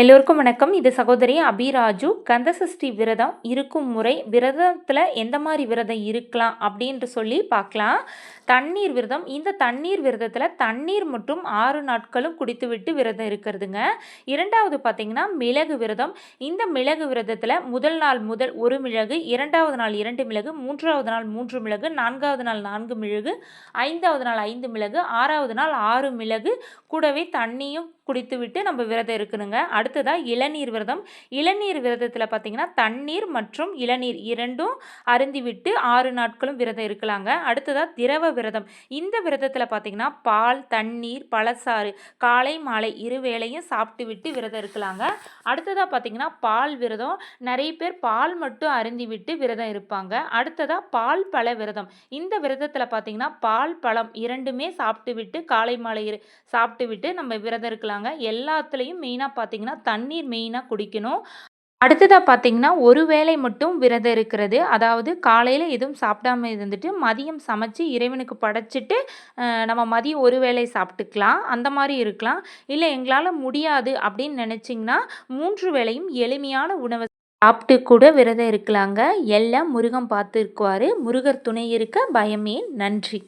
எல்லோருக்கும் வணக்கம். இது சகோதரி அபிராஜு. கந்தசஷ்டி விரதம் இருக்கும் முறை விரதத்தில் எந்த மாதிரி விரதம் இருக்கலாம் அப்படின்ட்டு சொல்லி பார்க்கலாம். தண்ணீர் விரதம். இந்த தண்ணீர் விரதத்தில் தண்ணீர் மற்றும் ஆறு நாட்களும் குடித்துவிட்டு விரதம் இருக்கிறதுங்க. இரண்டாவது பார்த்திங்கன்னா மிளகு விரதம். இந்த மிளகு விரதத்தில் முதல் நாள் முதல் ஒரு மிளகு இரண்டாவது நாள் இரண்டு மிளகு மூன்றாவது நாள் மூன்று மிளகு நான்காவது நாள் நான்கு மிளகு ஐந்தாவது நாள் ஐந்து மிளகு ஆறாவது நாள் ஆறு மிளகு கூடவே தண்ணியும் குடித்துவிட்டு நம்ம விரதம் இருக்கணுங்க. அடுத்ததாக இளநீர் விரதம். இளநீர் விரதத்தில் பார்த்திங்கன்னா தண்ணீர் மற்றும் இளநீர் இரண்டும் அருந்திவிட்டு ஆறு நாட்களும் விரதம் இருக்கலாங்க. அடுத்ததாக திரவ விரதம். இந்த விரதத்தில் பார்த்திங்கன்னா பால் தண்ணீர் பழசாறு காலை மாலை இரு வேளையும் சாப்பிட்டு விட்டு விரதம் இருக்கலாங்க. அடுத்ததாக பார்த்திங்கன்னா பால் விரதம். நிறைய பேர் பால் மட்டும் அருந்தி விட்டு விரதம் இருப்பாங்க. அடுத்ததாக பால் பழ விரதம். இந்த விரதத்தில் பார்த்திங்கன்னா பால் பழம் இரண்டுமே சாப்பிட்டு விட்டு காலை மாலை சாப்பிட்டு விட்டு நம்ம விரதம் இருக்கலாங்க. எல்லாத்துலேயும் மெயினாக பார்த்திங்கன்னா தண்ணீர் மெயினாக குடிக்கணும். அடுத்ததாக பார்த்தீங்கன்னா ஒரு வேளை மட்டும் விரதம் இருக்கிறது. அதாவது காலையில் எதுவும் சாப்பிடாம இருந்துட்டு மதியம் சமைச்சு இறைவனுக்கு படைச்சிட்டு நம்ம மதியம் ஒரு வேளை சாப்பிட்டுக்கலாம். அந்த மாதிரி இருக்கலாம். இல்லை எங்களால் முடியாது அப்படின்னு நினச்சிங்கன்னா மூன்று வேளையும் எளிமையான உணவை சாப்பிட்டு கூட விரதம் இருக்கலாங்க. எல்லாம் முருகன் பார்த்துருக்குவாரு. முருகர் துணை இருக்க பயமே. நன்றி.